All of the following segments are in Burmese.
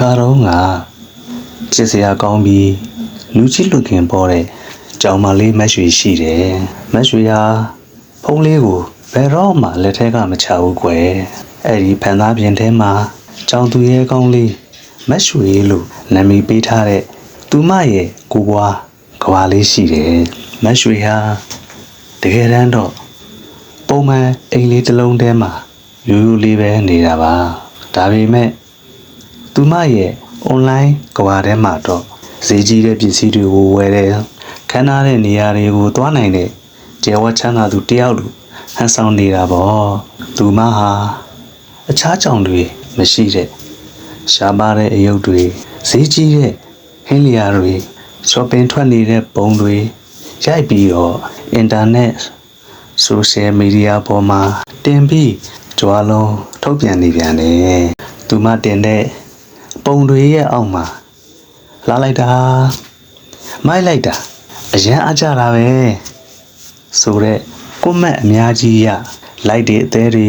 ခါတော့ငါချစ်စရာကောင်းပြီးလူချစ်လူခင်ပေါ်တဲ့ကြောင်မလေးမက်ရွှေရှိတယ်မက်ရွှေဟာဖုံးလေးကိုဘယ်တော့မှလက်ထဲကမချဘူးကွယ်အဲ့ဒီဖန်သားပြင်ထဲမှာကြောင်သူရဲ့ကောင်းလေးမက်ရွှေလို့နာမည်ပေးထားတဲ့သူမရဲ့ကိုပွားကဘာလေးရှိတယ်မက်ရွှေဟာတကယ်တမ်းတော့ပုံမှန်အိမ်လေးတစ်လုံးထဲမှာရိုးရိုးလေးပဲနေတာပါဒါပေမဲ့ သူမရဲ့ online ကဘာထဲမှာတော့ဈေးကြီးတဲ့ပစ္စည်းတွေကိုဝယ်တယ်ခန်းနာတဲ့နေရာတွေကိုသွားနိုင်တဲ့ကျဲဝတ်ချမ်းသာသူတယောက်လူဟန်ဆောင်နေတာပေါ့သူမဟာအခြားကြောင်တွေမရှိတဲ့ရှားပါတဲ့အယုတ်တွေဈေးကြီးတဲ့ဟင်းလျာတွေ shopping ထွက်နေတဲ့ပုံတွေရိုက်ပြီးတော့ internet social media ပေါ်မှာတင်ပြီးကြွားလုံးထုတ်ပြန်နေပြန်တယ်။သူမတင်တဲ့ ပုံတွေရဲ့အောက်မှာလာလိုက်တာမိုက်လိုက်တာအရန်အကြတာပဲဆိုတော့ကွန်မန့်အများကြီးရလိုက်တဲ့အသေးတွေ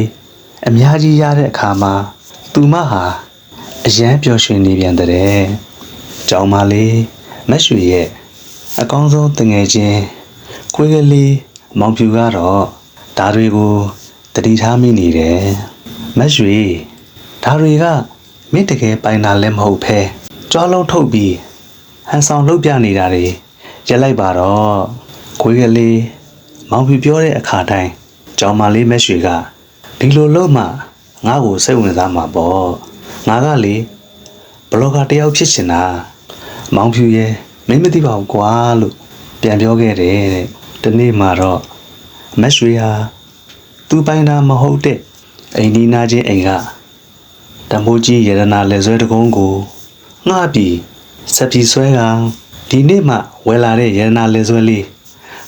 အများကြီးရတဲ့အခါမှာသူမဟာအရန်ပျော်ရွှင်နေပြန်တဲ့။ကြောင်မလေးမက်ရွှေရဲ့အကောင်းဆုံးတငယ်ချင်းခွေးကလေးမောင်ဖြူကတော့ဒါတွေကိုတတိထားမိနေတယ်မက်ရွှေဒါတွေက မင်းတကယ်ပိုင်တာလည်းမဟုတ်ဖဲကြွားလုံးထုတ်ပြီးဟန်ဆောင်လုပ်ပြနေတာတွေရက်လိုက်ပါတော့ခွေးကလေးမောင်ဖြူပြောတဲ့အခါတိုင်းကြောင်မလေးမက်ရွှေကဒီလိုလုပ်မှငါ့ကိုစိတ်ဝင်စားမှာပေါ့ငါကလေဘလော့ဂါတယောက်ဖြစ်ချင်တာမောင်ဖြူရဲ့မင်းမသိပါဘူးကွာလို့ပြန်ပြောခဲ့တယ်တဲ့ဒီနေ့မှတော့မက်ရွှေဟာသူပိုင်တာမဟုတ်တဲ့အိမ်ဒီနာချင်းအိမ်က တမိုးကြီးရတနာလက်ဆွဲတကုံးကိုငှားပြီးစက်ပြီးဆွဲကဒီနေ့မှဝယ်လာတဲ့ရတနာလက်ဆွဲလေး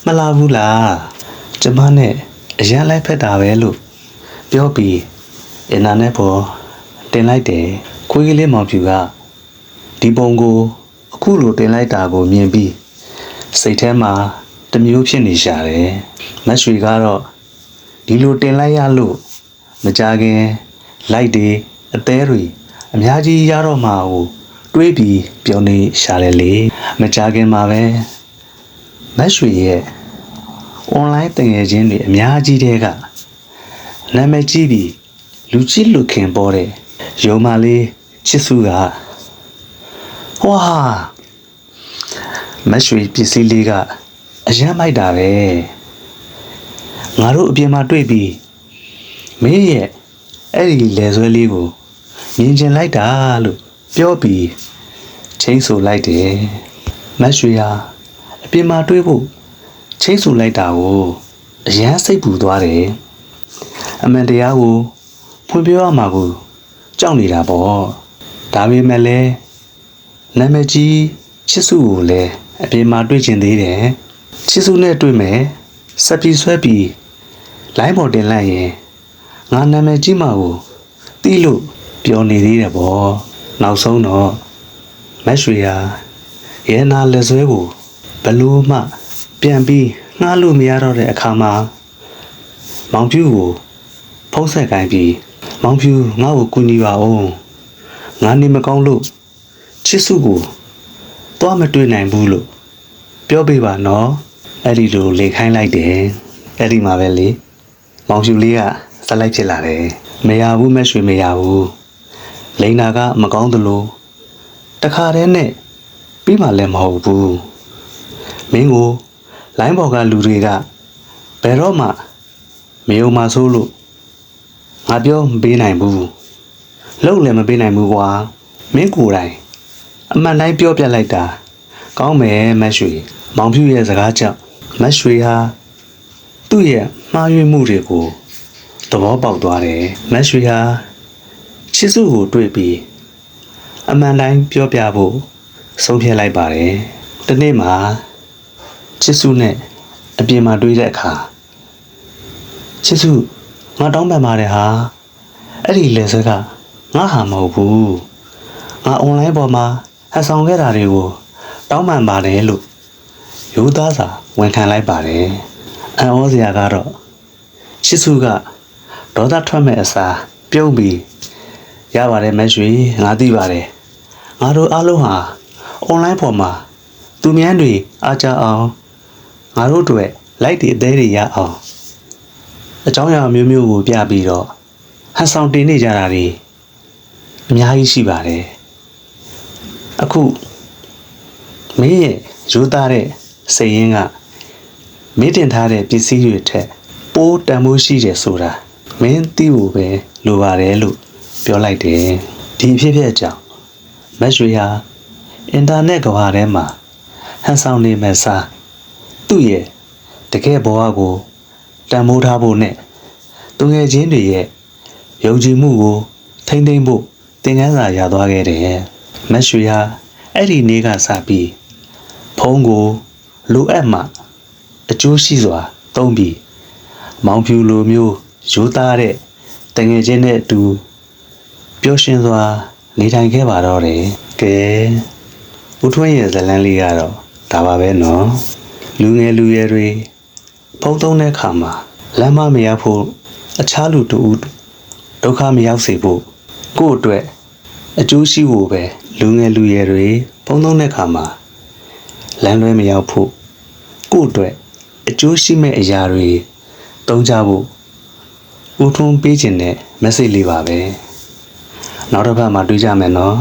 မလာဘူးလားကျမနဲ့အရန်လိုက်ဖက်တာပဲလို့ပြောပြီးအင်တာနက်ပေါ်တင်လိုက်တယ်ခွေးကလေးမောင်ဖြူကဒီပုံကိုအခုလိုတင်လိုက်တာကိုမြင်ပြီးစိတ်ထဲမှာတစ်မျိုးဖြစ်နေရှာတယ်မက်ရွှေကတော့ဒီလိုတင်လိုက်ရလို့မကြခင်လိုက်တွေ အသေးတွေအများကြီးရတော့မှာကိုတွေးပြီးပြောနေရှာတယ်လေမကြခင်မှာပဲမက်ရွှေရဲ့ online တင်ငယ်ချင်းတွေအများကြီးတဲကနာမည်ကြီးပြီးလူကြီးလူခင်ပေါ်တဲ့ရုံမလေးချစ်စုကဟွာမက်ရွှေပစ္စည်းလေးကအရန်မိုက်တာပဲငါတို့အပြင်မှာတွေ့ပြီးမင်းရဲ့အဲ့ဒီလယ်ဆွဲလေးကို မြင်ကျင်လိုက်တာလို့ပြောပြီးချင်းဆိုလိုက်တယ်မက်ရွှေဟာအပြင်မှာတွေ့ဖို့ချင်းဆိုလိုက်တာကိုအရန်စိတ်ပူသွားတယ်အမှန်တရားကိုဖွင့်ပြောရမှာကိုကြောက်နေတာပေါ့ဒါပေမဲ့လည်းနာမည်ကြီးချစ်စုကိုလည်းအပြင်မှာတွေ့ကျင်သေးတယ်ချစ်စုနဲ့တွေ့မယ်စက်ပြီးဆွဲပြီးလိုင်းပေါ်တင်လိုက်ရင်ငါနာမည်ကြီးမှာကိုတီးလို့ ပြောနေသေးတယ်ပေါ့နောက်ဆုံးတော့မက်ရွှေဟာရဲနာလက်ဆွဲကိုဘလို့မှ ပြန်ပြီးငှားလို့မရတော့တဲ့အခါမှာမောင်ဖြူကိုဖုံးဆက်ကိုင်းပြီးမောင်ဖြူငါ့ကိုကူညီပါဦးငါနေမကောင်းလို့ချစ်စုကိုသွားမတွေ့နိုင်ဘူးလို့ပြောပေးပါနော်အဲ့ဒီလိုလေခိုင်းလိုက်တယ်အဲ့ဒီမှာပဲလေမောင်ဖြူလေးကဇက်လိုက်ဖြစ်လာတယ်မရဘူးမက်ရွှေမရဘူး လိန်နာကမကောင်းသလိုတခါတည်းနဲ့ပြီးမှလည်းမဟုတ်ဘူးမင်းကိုလိုင်းပေါ်ကလူတွေကဘယ်တော့မှမယုံမှဆိုးလို့ငါပြောမပေးနိုင်ဘူးလုံးလည်းမပေးနိုင်ဘူးကွာမင်းကိုယ်တိုင်အမှန်တိုင်းပြောပြလိုက်တာကောင်းမယ်မက်ရွှေမောင်ဖြူရဲ့စကားကြောင့်မက်ရွှေဟာသူ့ရဲ့မှားယွင်းမှုတွေကိုသဘောပေါက်သွားတယ်မက်ရွှေဟာ ချစ်စုကိုတွေ့ပြီးအမှန်တိုင်းပြောပြဖို့ဆုံးဖြတ်လိုက်ပါတယ်ဒီနေ့မှာချစ်စုနဲ့အပြင်မှာတွေ့တဲ့အခါချစ်စုငါတောင်းပန်ပါတယ်ဟာအဲ့ဒီလေဆက်ကငါဟာမဟုတ်ဘူးငါအွန်လိုင်းပေါ်မှာဟန်ဆောင်ခဲ့တာတွေကိုတောင်းပန်ပါတယ်လို့ရိုးသားစွာဝန်ခံလိုက်ပါတယ်အံ့ဩစရာကတော့ချစ်စုကဒေါသထွက်မဲ့အစားပြုံးပြီး ရပါတယ်မက်ရွှေငါသိပါတယ်ငါတို့အားလုံးဟာအွန်လိုင်းပေါ်မှာသူများတွေအားကြအောင်ငါတို့အတွက်လိုက်တွေအသေးတွေရအောင်အကြောင်းအရာမျိုးမျိုးကိုပြပြီးတော့ဟန်ဆောင်တင်နေကြတာတွေအများကြီးရှိပါတယ်အခုမင်းရဲ့ရိုးသားတဲ့စိတ်ရင်းကမင်းတင်ထားတဲ့ပစ္စည်းတွေထက်ပိုးတန်မိုးရှိတယ်ဆိုတာမင်းသိဖို့ပဲလိုပါတယ်လို့ ပြောလိုက်တယ်ဒီအဖြစ်အပျက်ကြောင့်မက်ရွှေဟာအင်တာနက်ကဘာထဲမှာဟန်ဆောင်နေမဲ့စားသူ့ရဲ့တကယ်ဘဝကိုတန်မိုးထားဖို့နဲ့သူငယ်ချင်းတွေရဲ့ယုံကြည်မှုကိုထိမ့်သိမ့်ဖို့သင်ခန်းစာရသွားခဲ့တယ်မက်ရွှေဟာအဲ့ဒီနေ့ကစပြီးဖုန်းကိုလိုအပ်မှအကျိုးရှိစွာသုံးပြီးမောင်ဖြူလိုမျိုးရိုးသားတဲ့တငယ်ချင်းနဲ့အတူ ပျော်ရွှင်စွာနေထိုင်ခဲ့ပါတော့တယ်ကဲဦးထွန်းရဲ့ဇတ်လန်းလေးကတော့ဒါပါပဲနော်လူငယ်လူရွယ်တွေဖုန်းသုံးတဲ့အခါမှာလမ်းမမရဖို့အခြားလူတူဒုက္ခမရောက်စေဖို့ကိုယ့်အတွက်အကျိုးရှိဖို့ပဲလူငယ်လူရွယ်တွေဖုန်းသုံးတဲ့အခါမှာလမ်းလွဲမရောက်ဖို့ကိုယ့်အတွက်အကျိုးရှိမဲ့အရာတွေသုံးကြဖို့ဦးထွန်းပေးခြင်းတဲ့ message လေးပါပဲ နောက်တစ်ပတ်မှာတွေ့ကြမယ်နော်